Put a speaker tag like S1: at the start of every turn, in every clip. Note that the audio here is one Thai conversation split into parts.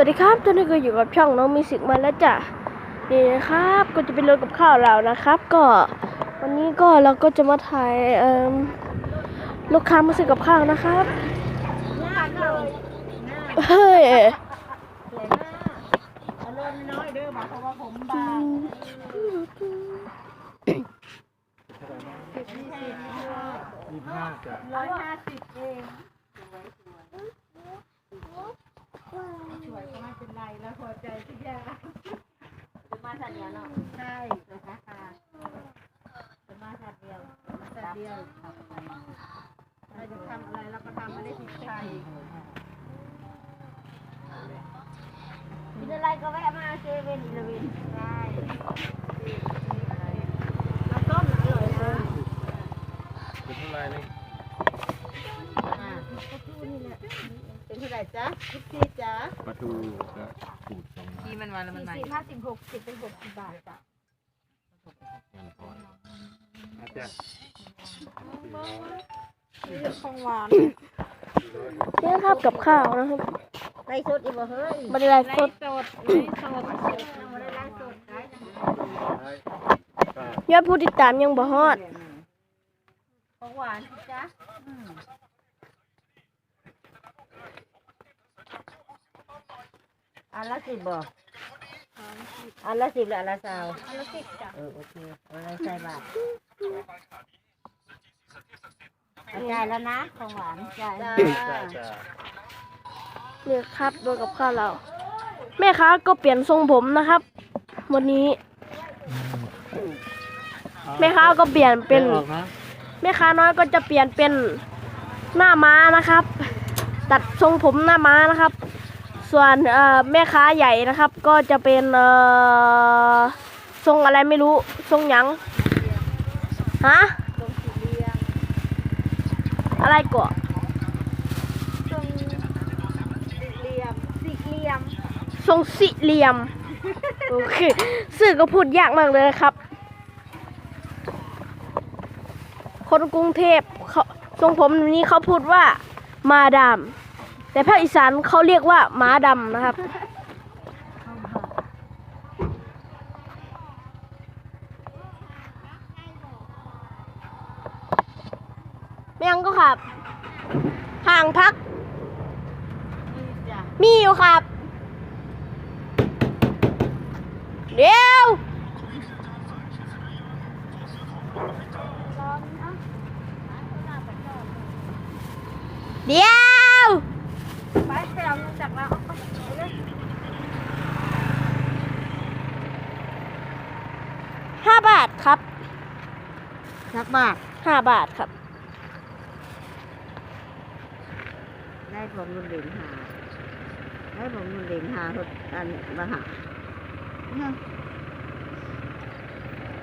S1: วัสดีครับตอนนี้ก็อยู่กับช่องน้องมิวสิกมาแล้วจ้ะนี่นะครับ ก็จะเป็นรถกับข้าวเรานะครับ ก็วันนี้ก็เราก็จะมาถ่ายเอ่มลูกค้ามาซื้อกับข้าวนะครับเฮ้ย
S2: อารมณ์น้อยเด้อบอกเพราะว่าผมบาง
S3: ยี่ห้าจะ
S2: ร้อยห้าสิบเอง สวยก็ไม่เป็นไรแล้วพอใจทุกอย่างจะมาสัตว์เดียวเนาะใช่ค่ะจะมาสัตว์เดียวมาสัตว์เดียวเราจะทำอะไรเราก็ทำไม่ได้ผิดใจ
S4: กินอะไรก็แวะมาเซเว่นอีเลเว่น
S2: ใช่น้ำส้มน่ะอร่อยนะ
S3: เป็นเท่าไรนี่
S2: เป็นเท่าไหร่จ๊ะทุกทีจ๊ะ
S3: ปลาทูก็ขูดสอง
S2: ที่มันวันละมันใหม่
S4: สี่ห้าสิบหกสิบเป็นหกสิบบาทจ้ะ
S3: งานพออาจารย์
S2: ของหวาน
S1: นี่นะครับกับข้าวนะครับ
S4: ไรสดอีกบ่เฮ้ย
S1: บริไลฟ์
S2: ไล่
S1: สด
S2: สดไล่สดไม่ได้ไล่สดไล่
S1: ยอดผู้ติดตามยังบ่ฮอด
S2: ของหวานจ๊ะ อันละสิบบ่อันละสิบหรืออันละสาว
S4: อันละสิบจ้ะ
S2: เออโอเคอันละใส่บาทจ่ายแล้วนะของหวานจ่าย
S3: จ้าจ้า
S1: นี่ครับโดยกับข้าวเรา แม่ค้าก็เปลี่ยนทรงผมนะครับ วันนี้ แม่ค้าก็เปลี่ยนเป็น
S3: ออกนะ
S1: แม่ค้าน้อยก็จะเปลี่ยนเป็นหน้าม้านะครับ ตัดทรงผมหน้าม้านะครับ ส่วนเอ่อแม่ค้าใหญ่นะครับ ก็จะเป็นเอ่อทรงอะไรไม่รู้ทรงหยังฮะ
S2: ตรงสี่เหลี่ยม
S1: อะไรก่อน
S2: ตรงสี่เหลี่ยมสี่เหลี่ยม
S1: ทรงสี่เหลี่ยมโอเคสื่อก็พูดยากมากเลยนะครับ คนกรุงเทพเขาทรงผมนี้เขาพูดว่ามาดาม แต่ภาคอีสานเขาเรียกว่าม้าดำนะครับไม่ยังก็ครับ ห่างพัก มีอยู่ครับ เดี๋ยวเดี๋ยว
S2: ไปไปเอาเงินจากเราเอาไปเลย
S1: ห้าบาทครับ
S2: สักบาท
S1: ห้าบาทครับ
S2: ได้ผมเงินเหรียญหาได้ผมเงินเหรียญหาทุกอันมาหาเนี่ย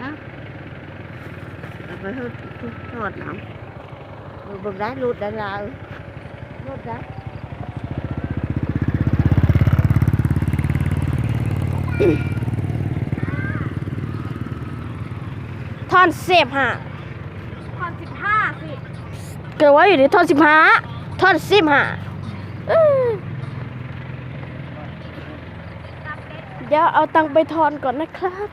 S2: นะเอาไปทุกทุกทอดน้ำดูบึงได้รูดได้ลาวรูดได้
S1: ทอนเสพห้า
S4: พันสิบห้าสิ
S1: เกิดว่าอยู่ในทอนสิบห้าทอนสิบห้าอื้อเดี๋ยวเอาตังค์ไปทอนก่อนนะครับ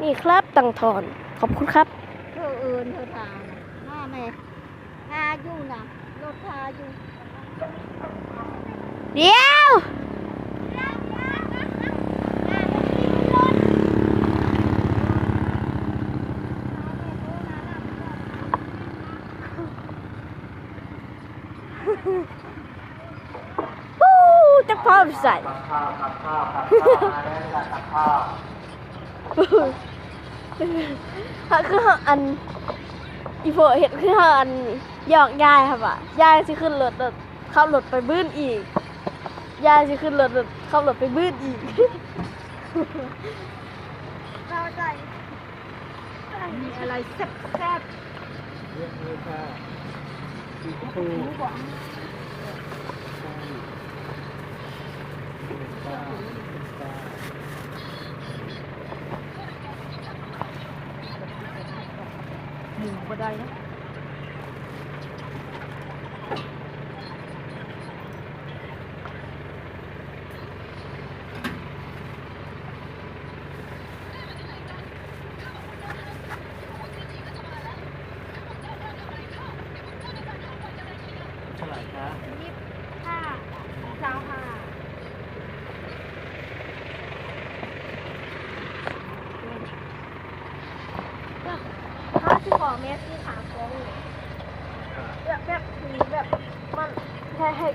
S1: นี่ครับตังค์ทอน ขอบคุณครับ
S2: เธอเอินเธอทานะหน้าแม่ทาอยู่นะรถทาอยู่
S1: เดี๋ยว ปู้จะพร้อมใส่ถ้าคืออันอีโฟเห็นคืออันหยอกยายครับอะยายสิขึ้นรถรถขับรถไปบื้นอีกยายสิขึ้นรถรถขับรถไปบื้นอีก
S4: เราใจ
S2: มีอะไรแซ่บแซ่บ
S3: เรียกเลยค่ะปลาทูปลาปลา
S2: หมูก็ได้นะ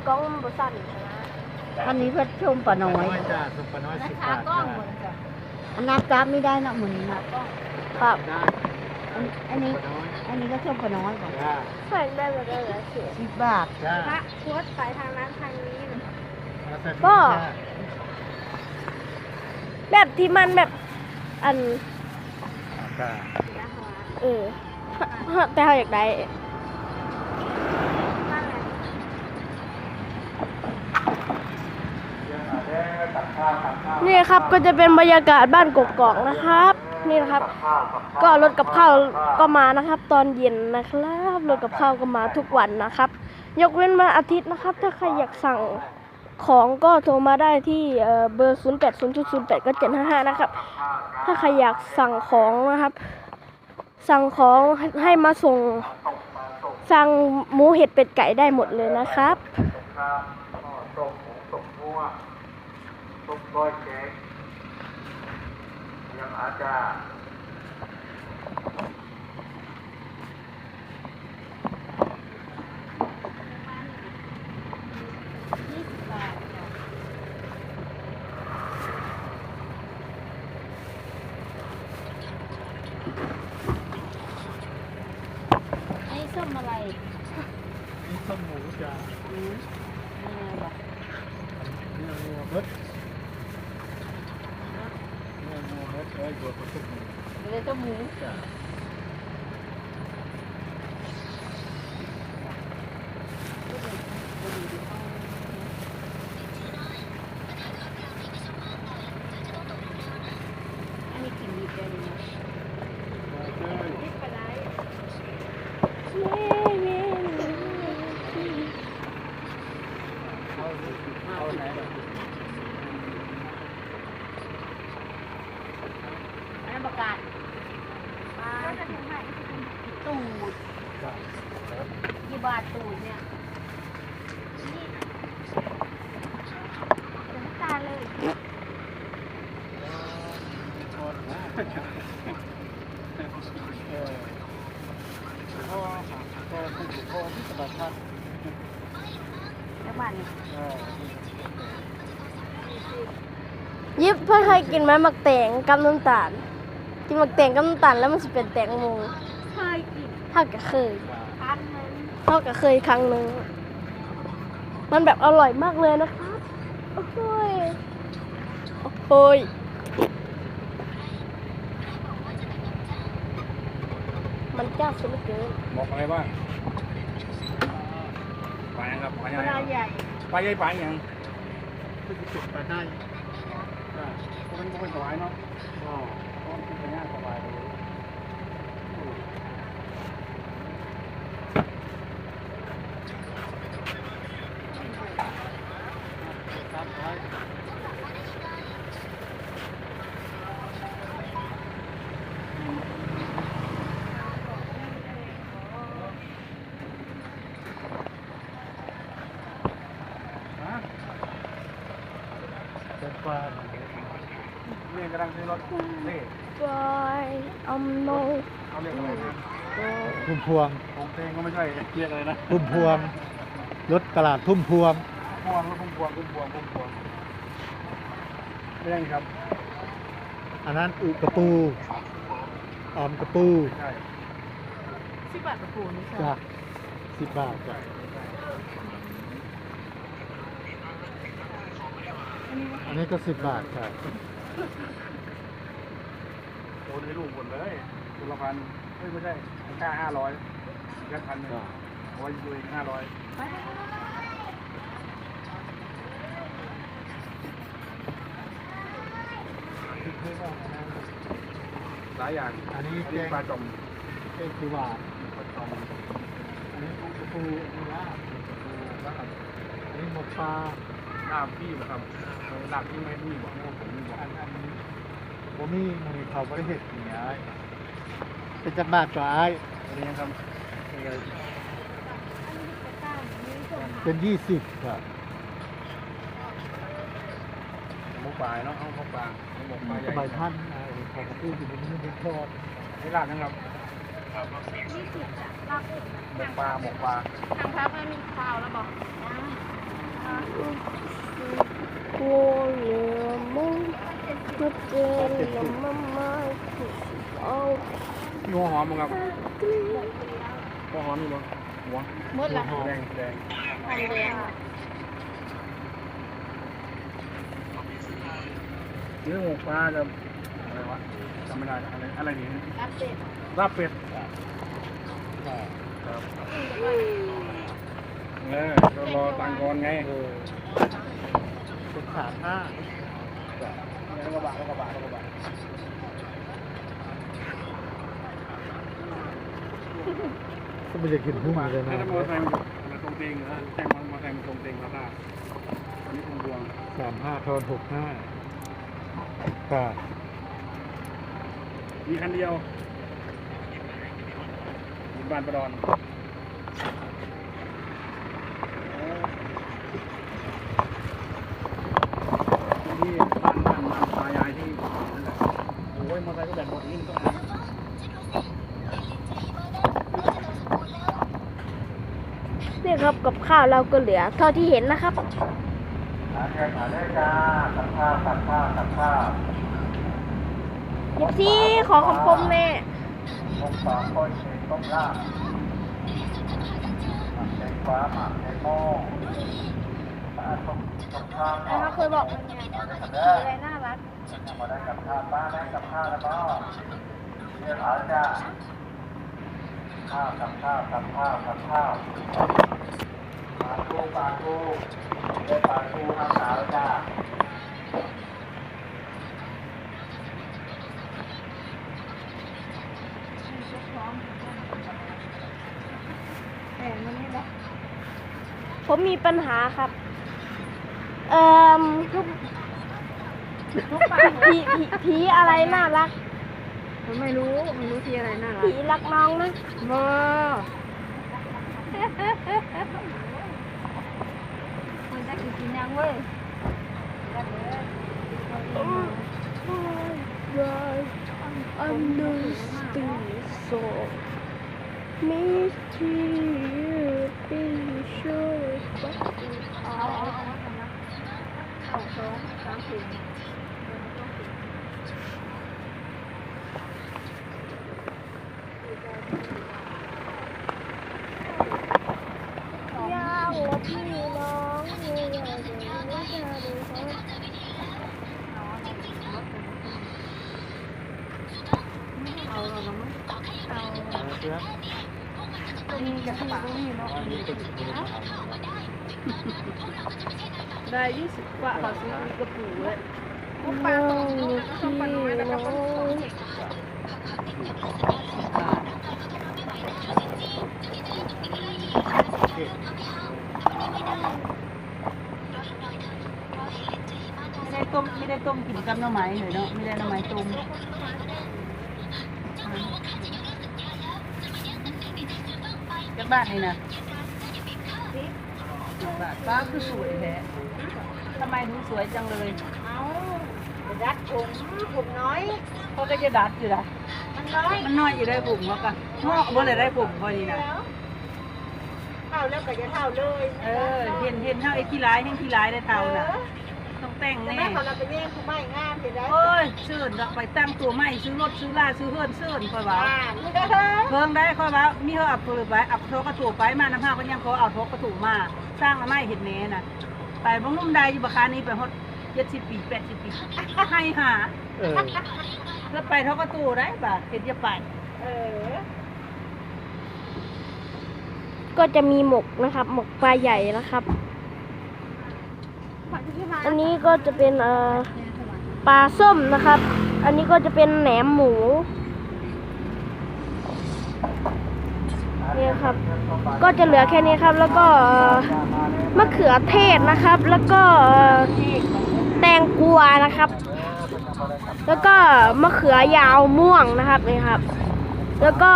S1: กล้องมันบ่สั่นนะ
S4: อันนี้เพื่อชม ปลาน้อย
S5: จ้าสุปน้อยสิบบาท
S6: กล้
S5: จ้า
S6: องหมดจ้ะ
S4: อันนับกราฟไม่ได้นะหมุนนะ
S1: ครับ
S5: ได้
S4: อันอันนี้
S5: สุปน้อย
S4: อันนี้ก็ชมปลาน้อยก่อน
S5: จ้า
S1: ใส่ได้แบบได้หลายเสีย
S4: สิบบาท
S5: จ้า
S6: พระโพสต์ไปทางนั้นทางนี้นะ
S5: แล้วเสร็จ
S1: ก็
S5: จ้า
S1: แบบที่มันแบบอัน
S5: จ้า
S6: นะคะ
S1: เออ แต่เขาอยากได้
S6: นั่นแหละ
S1: นี่ครับก็จะเป็นบรรยากาศบ้านกกอกนะครับ นี่นะครับ ก็รถกับข้าวก็มานะครับ ตอนเย็นนะครับรถกับข้าวก็มาทุกวันนะครับ ยกเว้นวันอาทิตย์นะครับ ถ้าใครอยากสั่งของก็โทรมาได้ที่เอ่อเบอร์ 0 8 0 0 8ก็755 นะครับ ถ้าใครอยากสั่งของนะครับ สั่งของให้มาส่ง สั่งหมูเห็ดเป็ดไก่ได้หมดเลยนะครับ
S5: ส่งส่งมัวส่งก้อยเค้กยังอาจจะ
S6: ไอ้ส้มอะไร
S5: นี่ส้มหมูจ้า
S6: อืมยังไงวะ
S5: เนื้องัวเบิดเนื้อ งัวเบิดเอ้ยบัวกระตุกหมู
S6: เดี๋ยวจะหมู
S5: จ้า
S6: อันนี้กินดีเดียวเลยนะ
S5: เอ้ย
S6: พริกปลาไหล
S5: เอาเอาไหนล่ะ
S6: อันนั้นประกาศปลาตูด
S5: จ้า
S6: กี่บาทตูดเนี่ยนี่ถึงตาเลย
S5: ทอดนะเออพ่อพ่อคุณอยู่พ่อที่ตลาดนัด
S6: แล้วบาทเนี่ย
S5: เออ
S1: ยิบเพื่อให้กินไหมหมักแตงกับน้ำตาล กินหมักแตงกับน้ำตาลแล้วมันจะเป็นแตงโม
S6: เคยกิน
S1: ถ้าก็เคย
S6: พันหนึง
S1: เท่ากับเคยครั้งหนึ่งมันแบบอร่อยมากเลยนะครับ โอ้โหยโอ้โหยมันจ้าสุดเหลือเกิน
S5: บอกอะไรบ้างไปยังครับไปยัง
S6: เวลาใหญ่
S5: ไปยัยไปยังคือจุดไปได้ ก็เป็นก็เป็นสบายเนาะอ๋อก็เป็นง่ายสบายเลยฮะเป็นปลาเนี่ยกำลังซื้อรถนี่
S1: บอยอั มโน
S5: เขาเรียกอะไรนะ
S3: พุ่มพวง
S5: ของเพลงก็ไม่ใช่เรียกอะไรนะ
S3: พุ่มพวง รถตลาดพุ่มพวง
S5: พวงรถพุ่มพวงพุ่มพวงพุ่มพวงไม่ใช่ครับ
S3: อันนั้นอุกระปูออมกระปู
S5: ใช่
S6: สิบบาทกระปูนี่ใช่
S3: จ้ะสิบบาทจ้ะอันนี้ก็สิบบาทจ้ะ
S5: โอ นให้ลูกหมดเลยคนละพันเฮ้ยไม่ใช่ค่าห้าร้อยแค่พันหนึ่ง
S3: จ้ะ
S5: เอาไว้ดูเองห้าร้อยหลายอย่าง
S3: อันนี้
S5: อัน
S3: แก
S5: นี้
S3: ง
S5: ปลาจอม
S3: แกงคือหวาน
S5: ปลาจอม
S3: อันนี้อุกระปูอันนี้ลาบ
S5: ลาบ
S3: อันนี้หมกปลา
S5: ลาบพี่นะครับลาบที่ไม่พี่บอกว่าผมบอก
S3: อันอันนี้ ผมมีมือเขาบริเหตุอย่างเงี้ยเป็นจักรบาทจ้ะไอ้
S5: อันนี้ครับเป็นไง
S3: เป็นยี่สิบครับ
S5: หมูปลาเนาะเอาหมูปลาหมูปลาใหญ่
S3: ใบพันธุ์อ่าของกระปูอยู่ในนี้เป็นทอด
S5: นี่ลาบนะครับ
S6: ยี่สิบจ้ะลาบอึ่ง
S5: หมกปลาหมกปลา
S6: ทางพักไม่มีข้าวแล้วบอก
S1: Matela mamma
S5: หัวหอมมั้งครับหัวหอมมีมั้งหัว
S4: หมดละ
S5: แดงแดง
S4: หอมแดง
S5: เนื้อหมูปลาจะอะไรวะจำไม่ได้อะไรอะไรนี่
S4: อัปเดต
S5: ลาบเป็ดครับเออเรารอตังค์ก่อนไง
S3: เออเป็นขาห้า
S5: แล้วก็บะแล้วก็บะแล้วก็บะ
S3: ก็ไม่จะกินหุ้มเลยนะ
S5: ให้มอเตอร์ไซค์มันตรงเตงนะแจ้งมอเตอร์ไซค์มันตรงเตงครับท่าอันนี้คงดวง
S3: สามห้าทอนหกห้าค่ะ
S5: มีคันเดียวบ้านประดอนที่บ้านบ้านบ้านตายายที่นั่นแหละโอ้ยมอเตอร์ไซค์ก็แบตหมดนี่มันก็อ่าน
S1: เนี่ยครับกับ ข้าวเราก็เหลือเท่าที่เห็นนะครับ
S3: หาแค่หาได้จ้าตัดข้าวตัดข้าวตัดข้าว
S1: เย็บซี่ขอคำคมแม่
S3: ต้มปลาก้อยเชนต้มลาบหมักแตงกวาหมักแตงโมปลาต้มต้มข้าว
S4: แล้วเขาเคยบอกมันไงอะไรน่ารัก
S3: มาได้กับข้าวป้าได้กับข้าวแล้วก็เรียกเอาจ้าข้าวกับข้าวกับข้าวกับข้าวปลา ทูปลาทูได้ปลาทูข้าวขาวจ้า
S4: แต่มันไม่รัก
S1: ผมมีปัญหาครับ เอ่อ
S4: ทุกปา
S1: ผีผีผีอะไรน่ารัก
S4: มันไม่รู้ไม่รู้ที่อะไรน่ารัก
S1: ผีรักน้องนะ
S4: บอ มันจะกินกินยังเว้ย
S1: understand so mysterious sure
S4: เอาเอาเอาเอาสองสามสี่
S1: ยาวพี่น้องเมื่อเดือนนี้จะได้เขา
S4: เอาเราลงมั้ยเอา
S3: เพื่อน
S4: ตรงนี้กับกระเป๋านี่เนาะ
S3: อันนี้เป็นเนื้อหา
S1: ได้ยี่สิบกว่าเขาซื้อกระปูเลย
S4: พวกปลาตรงนี้แล้วก็ปลาน้อยแล้วก็ปลาสองเจ็ด
S6: ไม่ได้ต้มไม่ได้ต้มกินกับหน่อไม้เลยเนาะไม่ได้หน่อไม้ต้มจา กบ้านนี่นะจากบ้านป้าคือสวยแท้ทำไมถึงสวยจังเลย
S4: เอาดัดผมผมน้อย
S6: เขาก็จะดัดอยู่นะ
S4: มันน้อย
S6: มันน้อยอยู่ได้ผมแล้วก็งอกบ่เลยได้ผมพอดีนะ
S4: เท่าแล้วก็จะเท่าเลย
S6: เออเห็นเห็นเท่าไอ้ขี้ร้ายแห่งขี้ร้ายได้เท่าน่ะต้อง แต่ง
S4: แต่
S6: แน่
S4: แม่เขาเราไปแย่งเขาไม่งามเห็นไหม
S6: โอ้ยซื้อดอกไปตั้งตัวใหม่ซื้อรถซื้อลาซื้อเฮือนซื้อค่อยว่า
S4: อ่าน
S6: เพิ่งได้ค่อยว่ามีเขาเอาปืนไปเอาโทรกระถูไปมาน้ำผ้าก็ยังเขาเอาโทรกระถูมา สร้างมาไม่เห็นแน่น่ะ ไปบางนุ่มใดอยู่บาคานี้ไปฮอดเจ็ดสิบปีแปดสิบปีให้หา
S3: เออ
S6: แล้วไปเท่ากระตูได้ป่ะเห็นจะไป
S4: เออ
S1: ก็จะมีหมกนะครับ หมกปลาใหญ่นะครับ อันนี้ก็จะเป็นเอ่อปลาส้มนะครับ อันนี้ก็จะเป็นแหนมหมูนี่ครับ ก็จะเหลือแค่นี้ครับ แล้วก็มะเขือเทศนะครับ แล้วก็แตงกวานะครับ แล้วก็มะเขือยาวม่วงนะครับนี่ครับ แล้วก็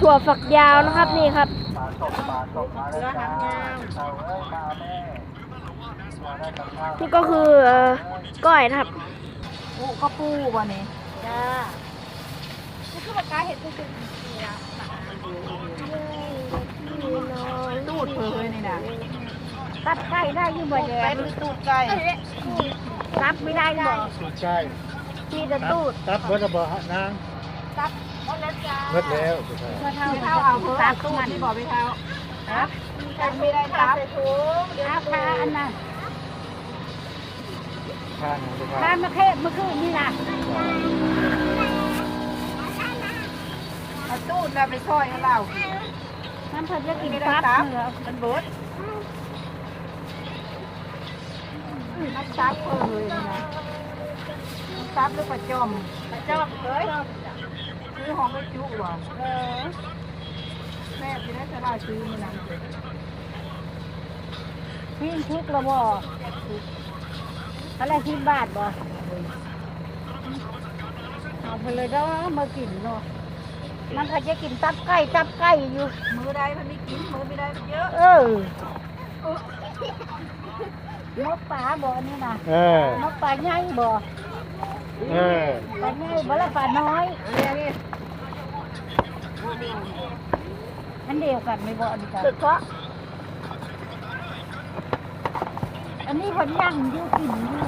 S1: ถั่วฝักยาวนะครับนี่ครับ
S4: เรือหางยาว
S1: นี่ก็คือเอ่อก้อยนะครับ
S6: ปูก็ปูวันนี้
S4: จ้านี่คือปากกาเห็ดตัวเป็นสีละ
S6: ตูดเผยนี่นะ
S4: ตัดไก่ได้อยู่บ่แด
S6: เป็
S4: ง
S6: นตูดไก่
S4: ตับไม่ได้บ่
S3: สุดใจ
S1: มีแต่ตูด
S3: ตับเบิดระเบิดนาง
S4: ตับหมดแล้วจ้า
S3: เบิดแล้วสุดท้าย
S4: เท่า
S6: พี่
S4: เท่า
S6: เท้า
S4: เอา
S6: เอา
S4: เพิ่
S6: เพิ่
S4: ม
S6: มตูดที่บอกพี่เท้า
S4: ครับ
S6: ไม่ได้ตับ
S4: เอาพาอันนั้น
S3: ข้างสุด
S4: พา
S3: ท้าย
S4: มาเทศเมื่อคืนนี่นะ
S6: เอาตูดแล้วไปซอยให้เรา
S4: น้ำเพิ่นจะกิน
S6: ไม่ได้
S4: ตับ
S6: ตับ
S4: เหนือ
S6: มันเบิด
S4: นักตับเพิ่นเลยนะ
S6: ตับหรือปลาจอม
S4: จอบเอ้ย
S6: ซื้อของไปจุว่ะ
S4: เออ
S6: แม่จะได้สลายซื้อมันนั้น
S4: พี่ชุกระบ่อะไรที่บาทบ่เอาไปเลยเด้อมากินเนาะมันก็จะกินตับไก่ตับไก่อยู่
S6: มือใดมันไม่กิน มือไม่ได้มันเยอะ
S4: เออมกป่าบ่อันนี่นะ
S3: เออ
S4: มกป่าใหญ่บ่
S3: เออ
S4: ป่าใหญ่บ่ละป่าน้อยอันเดียวกันไม่บ่อันนี้กัน
S1: ตึกเพราะ
S4: อันนี้คนย่างอยู่กินอยู่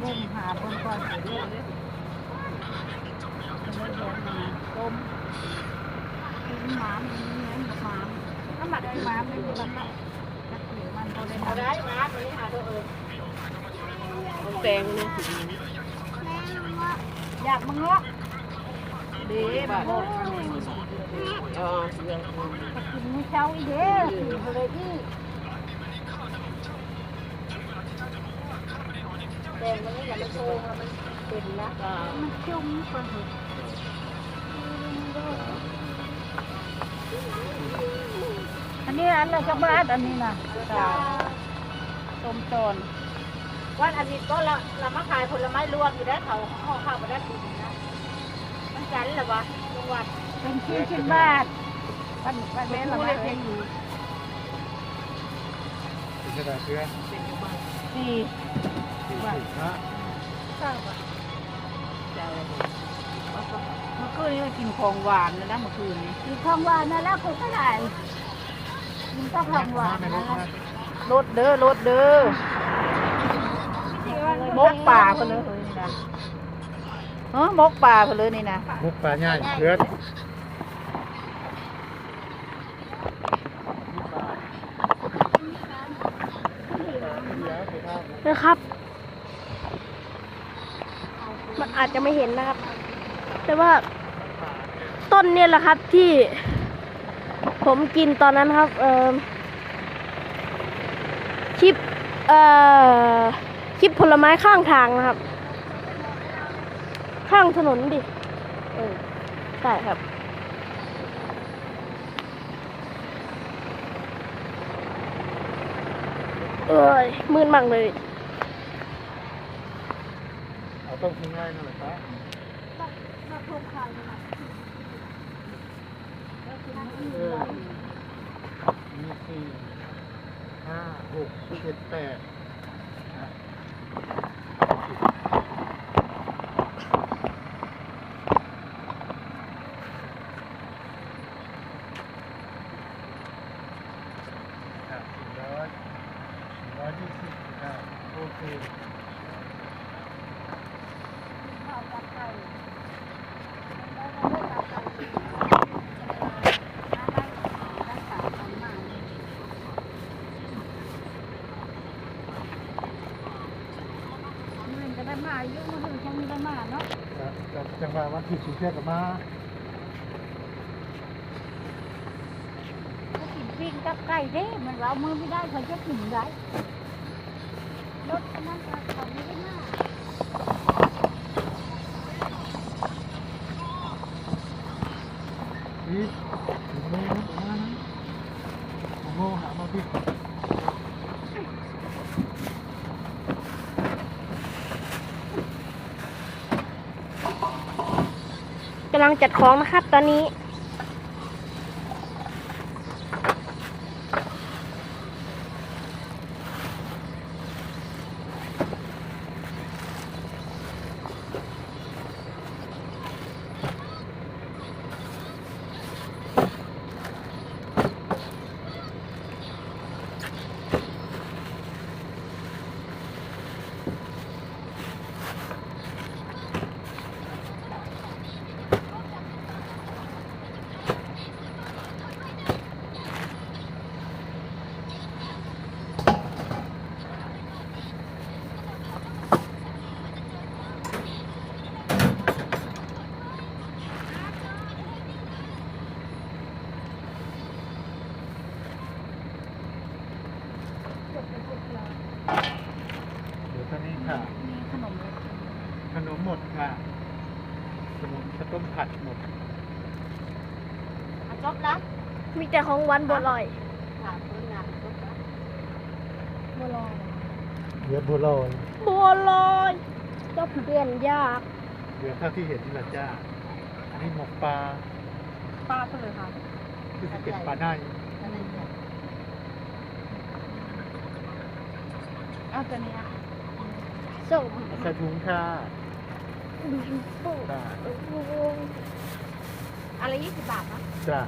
S4: เล่นหาบนก่อนเดี๋ยวเดี๋ยวเดี๋ยวเดี๋ยวมาต้มกินหมามกินเนื้อหมามถ้ามาได้หมามไม่มีมันละนักเหนียวมันพอได้หมาม
S6: ได้มาตัวนี้หาตัวเออ
S1: แตงเนี่ย
S4: อยากมังเงาะ
S6: ดีแบบ
S4: โอ้ยไปกินมื้อเช้าอีเด้อกินไปเลยอี
S1: แตงมันนี่อย่ามาโชว์มันเป็นนะ
S4: มันจุ่มไปเถอะอันนี้อันละจักบาทอันนี้น่ะต้มโจร
S6: วันอาทิตย์ก็เราเรามาขายผลไม้รวมอยู่ได้เขาห่อข้าวมาได้ปีนึงนะมันจันทร์เหรอวะจังหวัด
S4: เป็นชิ้นชิ้นบาทปันปันแม่ละบาทเองอยู่
S3: เป็นกระดาษเชื้อ
S4: สี่
S3: สี่สิบห้า
S6: เมื่อคืนนี้มันกินของหวานเลยนะเมื่อคืนนี้
S4: กินของหวานนั่นแล้วคือเท่าไหร่กินก็ของหวาน
S3: ไม่
S4: นะ
S3: รู้นะ
S6: รถเด้อรถเด้อมกป่าเพนเลยนี่นะเออมกป่าเพนเลยนี่นะ
S3: มุกปลาใหญ่เลือด
S1: นะครับ มัน อาจจะไม่เห็นนะครับ แต่ว่าต้นเนี่ยแหละครับที่ผมกินตอนนั้นครับเออคลิปเอ่อคลิปผลไม้ข้างทางนะครับ ข้างถนนดิเออใช่ครับเอ้ยมืดมากเลย
S3: ต้องทิ้งไว้นั่นแหละครับเออมีสี่ห้าหกเจ็ดแปด ครับสี่ร้อยสี่ร้อยยี่สิบอ่าโอเค
S4: มันจะ ได้มาอยู่มันถึงช่วงนี้ได้มาเนาะ
S3: ครับจังจังหวะวันที่สิบเจ็ดกับมา
S4: ก็กินปิ้งกับไก่เด้มันเรามือไม่ได้เขาจะกินได้รถอันนั้นก็เขาไม่ได้มา
S3: อีกถึงโมงประมาณนั้นโมงหามาพี่
S1: กำ ลังจัดของนะครับตอนนี้
S3: ต้มผัดหมด
S4: จบแล้ว
S1: มีแต่ของหวานบัวลอย
S4: ค่ะผลงานจบแล้วบัวลอย
S3: เยอะบัวลอย
S1: บัวลอยก็เปลี่ยนยาก
S3: เดี๋ยวเท่าที่เห็นนี่แหละจ้า อันนี้หมกปลา
S7: ป้าเท่าเลยค่ะ
S3: คือสิเป็นปลาได้
S4: อะไรเนี่ยเอาตัวนี้
S1: ส่ง
S3: ใส่ถุงค่ะ
S1: ปุ๊บ
S3: จ้า
S4: อะไรยี่สิบบาทนะ
S3: จ้า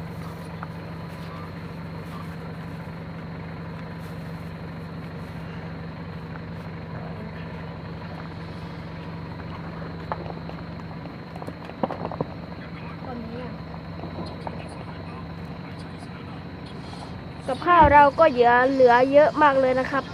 S4: ตัวนี้อะ
S1: กับข้าวเราก็เหลือเหลือเยอะมากเลยนะครับ